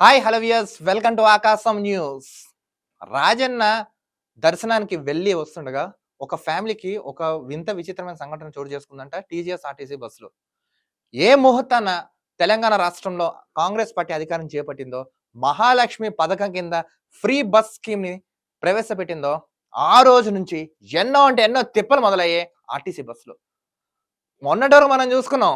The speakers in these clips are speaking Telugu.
Hi hello viewers welcome to Aakasam news. Rajanna దర్శనానికి వెళ్ళి వస్తుండగా ఒక ఫ్యామిలీకి ఒక వింత విచిత్రమైన సంఘటన చోటు చేసుకుందంట టీజీఎస్ ఆర్టీసీ బస్సులో. ఏ ముహూర్తాన తెలంగాణ రాష్ట్రంలో కాంగ్రెస్ పార్టీ అధికారం చేపట్టిందో మహాలక్ష్మి పథకం కింద ఫ్రీ బస్ స్కీమ్ని ప్రవేశపెట్టిందో ఆ రోజు నుంచి ఎన్నో అంటే ఎన్నో తిప్పలు మొదలయ్యాయి ఆర్టీసీ బస్సులో. మొన్నటి వరకు మనం చూసుకున్నాం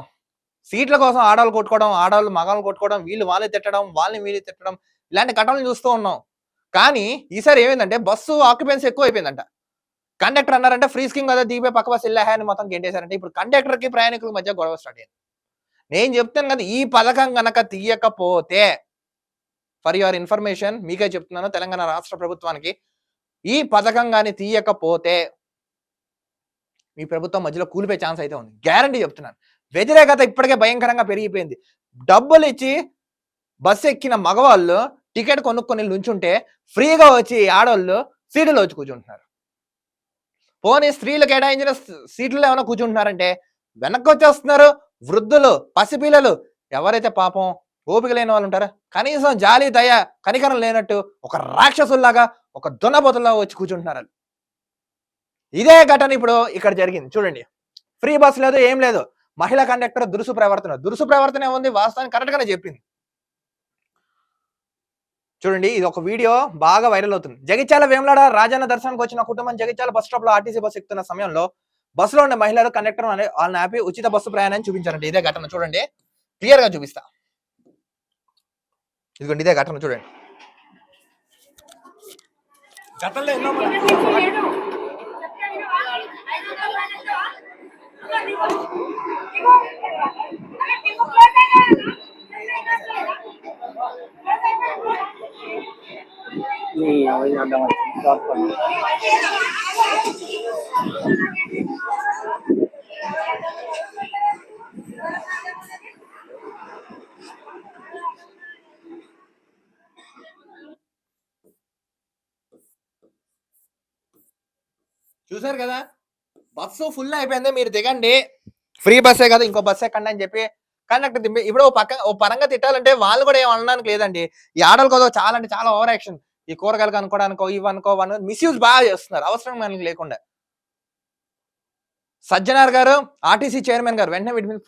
సీట్ల కోసం ఆడవాళ్ళు కొట్టుకోవడం ఆడవాళ్ళు మగాళ్ళు కొట్టుకోవడం వీళ్ళు వాళ్ళే తిట్టడం వాళ్ళని వీళ్ళు తిట్టడం ఇలాంటి ఘటనలు చూస్తూ ఉన్నాం. కానీ ఈసారి ఏమైందంటే బస్సు ఆక్యుపెన్సీ ఎక్కువ అయిపోయిందంట కండక్టర్ అన్నారంటే ఫ్రీ స్కీమ్ కదా దిగిపోయి పక్క బస్సు వెళ్ళా అని మొత్తం గెంటేశారంటే. ఇప్పుడు కండక్టర్కి ప్రయాణికుల మధ్య గొడవ స్టార్ట్ అయింది. నేను చెప్తాను కదా ఈ పథకం కనుక తీయకపోతే ఫర్ యువర్ ఇన్ఫర్మేషన్ మీకే చెప్తున్నాను తెలంగాణ రాష్ట్ర ప్రభుత్వానికి ఈ పథకం కానీ తీయకపోతే మీ ప్రభుత్వం మధ్యలో కూలిపోయే ఛాన్స్ అయితే ఉంది. గ్యారంటీ చెప్తున్నాను. వ్యతిరేకత ఇప్పటికే భయంకరంగా పెరిగిపోయింది. డబ్బులు ఇచ్చి బస్సు ఎక్కిన మగవాళ్ళు టికెట్ కొనుక్కొని నుంచుంటే ఫ్రీగా వచ్చి ఆడవాళ్ళు సీటులో వచ్చి కూర్చుంటున్నారు. పోనీ స్త్రీలు కేటాయించిన సీట్లు ఏమైనా కూర్చుంటున్నారంటే వెనక్కి వచ్చేస్తున్నారు వృద్ధులు పసిపిల్లలు. ఎవరైతే పాపం ఓపిక లేని వాళ్ళు ఉంటారు కనీసం జాలి దయ కనికరం లేనట్టు ఒక రాక్షసుల్లాగా ఒక దున్నపోతుల్లాగా వచ్చి కూర్చుంటున్నారు వాళ్ళు. ఇదే ఘటన ఇప్పుడు ఇక్కడ జరిగింది. చూడండి. ఫ్రీ బస్ లేదు ఏం లేదు. మహిళా కండక్టర్ దురుసు ప్రవర్తన. దురుసు ప్రవర్తన ఉంది వాస్తవానికి కరెక్ట్ గానే చెప్పింది. చూడండి ఇది ఒక వీడియో బాగా వైరల్ అవుతుంది. జగిత్యాల వేములాడ రాజన్న దర్శనానికి వచ్చిన కుటుంబం జగిత్యాల బస్ స్టాప్లో ఆర్టీసీ బస్ ఎక్కుతున్న సమయంలో బస్సులో ఉన్న మహిళలు కండక్టర్ వాళ్ళని ఆపి ఉచిత బస్సు ప్రయాణాన్ని చూపించారండి ఇదే ఘటన. చూడండి క్లియర్గా చూపిస్తా. ఇదిగోండి ఇదే ఘటన. చూడండి. గతంలో ఎన్నో చూసారు కదా? బస్సు ఫుల్ అయిపోయింది మీరు దిగండి. ఫ్రీ బస్సే కదా ఇంకో బస్ ఎక్కండి అని చెప్పి కండక్టర్ దింపి ఇప్పుడు ఓ పక్క ఓ పరంగా తిట్టాలంటే వాళ్ళు కూడా ఏం అనడానికి లేదండి. ఈ ఆడలు కదా చాలా అంటే చాలా ఓవర్ యాక్షన్ ఈ కూరగాయలు అనుకోవడానికో ఇవి అనుకో మిస్యూజ్ బాగా చేస్తున్నారు. అవసరం మనకి లేకుండా. సజ్జనార్ గారు ఆర్టీసీ చైర్మన్ గారు వెంటనే వీటి మీద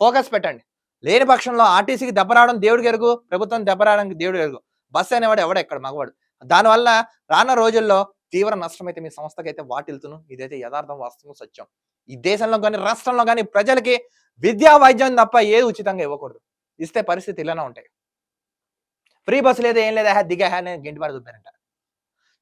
ఫోకస్ పెట్టండి. లేని పక్షంలో ఆర్టీసీకి దెబ్బ రావడం దేవుడికి ఎరుగు ప్రభుత్వం దెబ్బ రావడానికి దేవుడు ఎరుగు బస్సు అనేవాడు ఎవడ ఎక్కడ మగవాడు. దానివల్ల రానున్న రోజుల్లో తీవ్ర నష్టం అయితే మీ సంస్థకి అయితే వాటిల్తును. ఇదైతే యథార్థం వాస్తవం సత్యం. ఈ దేశంలో కానీ రాష్ట్రంలో కానీ ప్రజలకి విద్యా వైద్యం తప్ప ఏది ఉచితంగా ఇవ్వకూడదు. ఇస్తే పరిస్థితి ఇలానే ఉంటాయి. ఫ్రీ బస్సు లేదా ఏం లేదా దిగా అని చూపారంట.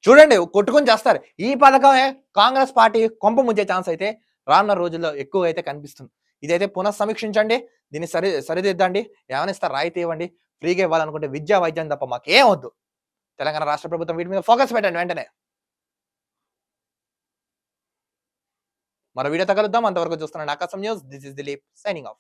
చూడండి కొట్టుకొని చేస్తారు. ఈ పథకమే కాంగ్రెస్ పార్టీ కొంప ముంచే ఛాన్స్ అయితే రానున్న రోజుల్లో ఎక్కువ అయితే కనిపిస్తుంది. ఇదైతే పునఃసమీక్షించండి దీన్ని సరి సరిదిద్దండి ఏమైనా రాయితీ ఇవ్వండి ఫ్రీగా ఇవ్వాలనుకుంటే విద్యా వైద్యం తప్ప మాకేం వద్దు. తెలంగాణ రాష్ట్ర ప్రభుత్వం వీటి మీద ఫోకస్ పెట్టండి వెంటనే. మరో వీడియో తగలుద్దాం అంతవరకు చూస్తున్నాను Aakasam news this is Dileep signing off